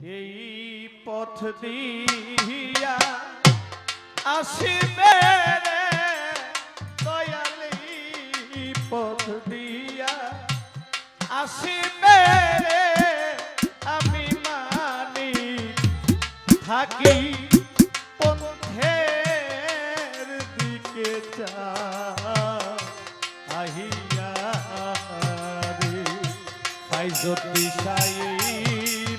এই পথ দিয়া আসিবে রে দয়ালি পথ দিয়া। আসিবে আমি মানি থাকি পন্থের দিকে চা আহিয়া রে পাইজতি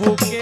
Oh.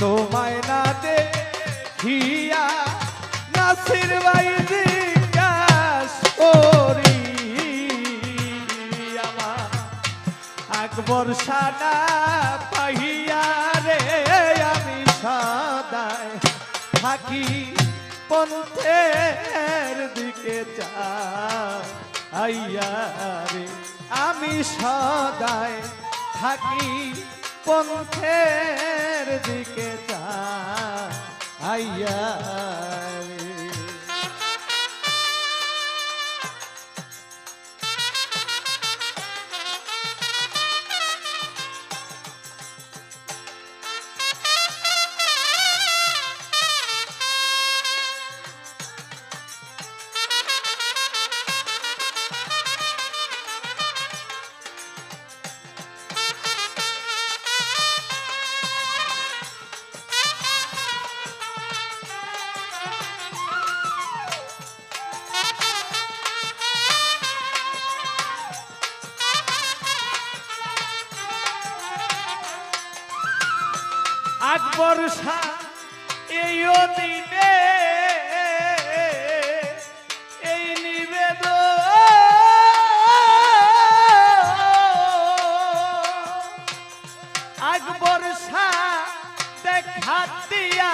তোমায় না দেখিয়া নাসির ভাই জিজ্ঞাস করি আমার আকবর সানা পাহিয়া রে, আমি সদায় থাকি পন্থের দিকে আইয়া রে, আমি সদায় থাকি পন্থের দিকে আইয়া। আট বর্ষা এই দিনে এই নিবেদ আট বর্ষা দেখা দিয়া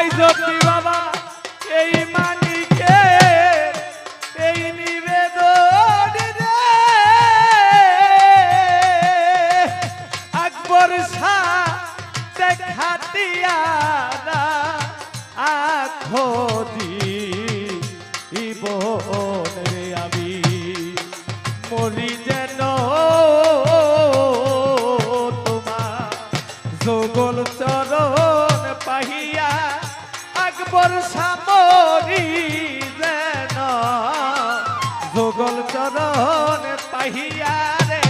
ফাইজতি বাবা এই মানিকে এই নিবেদন রে আকবর শাহ দেখা দিয়ারা আখদি চরণ রে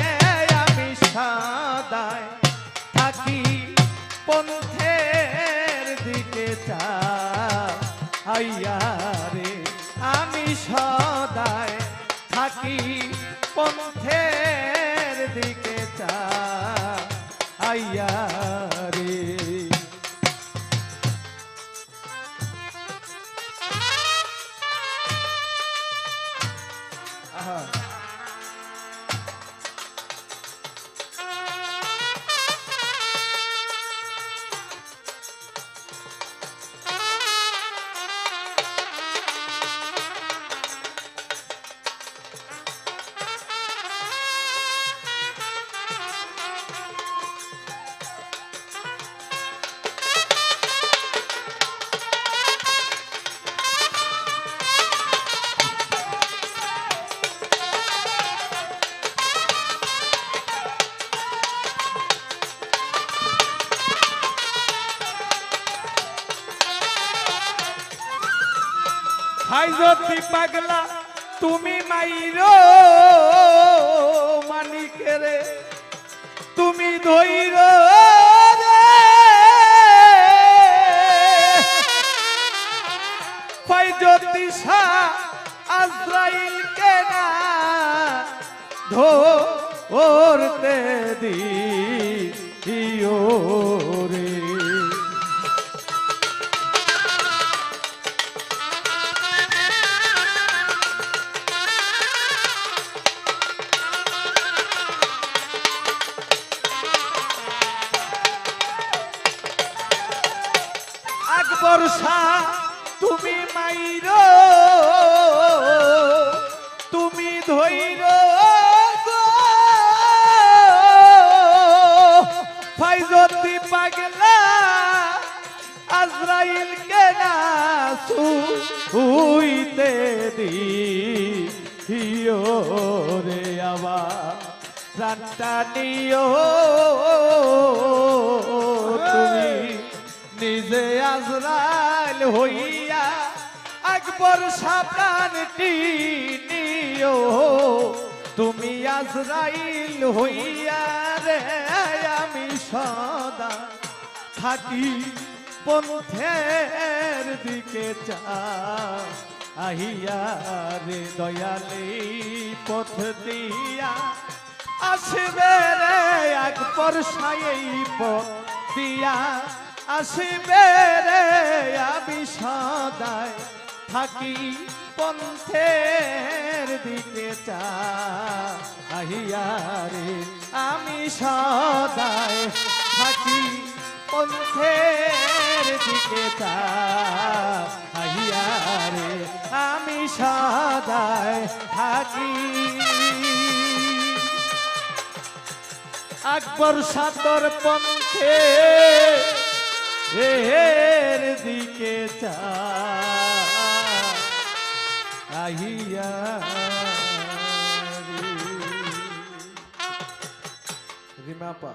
আমি সদায় থাকি পন্থের দিকে চাইয়া রে আমি সদায় থাকি পন্থের হাই জ্যোতি পাগলা তুমি মাইরো মানিকেরে তুমি ধৈর জ্যোতিষা আজরাইল কেনা ধরতে দিও বর্ষা, তুমি মাইর, তুমি ধৈর ফাইজতি পাগলা আজরাইল কেনা সুইতে দি রে আবার। প্রাণটা নিও। নিজে আজরাইল হইয়া একবার সাপ্রাণটি নিও তুমি আজরাইল হইয়া রে, আমি সদা থাকি পন্থের দিকে চা আহিয়া রে দয়ালি পথ দিয়া আসবে রে এক পরশাই পথ দিয়া। আসবে রে আমি সদায় থাকি পন্থের দিকে চা আহিয়া রে, আমি সদায় থাকি পন্থের দিকে চা আহিয়া রে, আমি সদায় থাকি। আকবর সাতর পন্থে এর দিকে আহিয়া রে। রিমা পা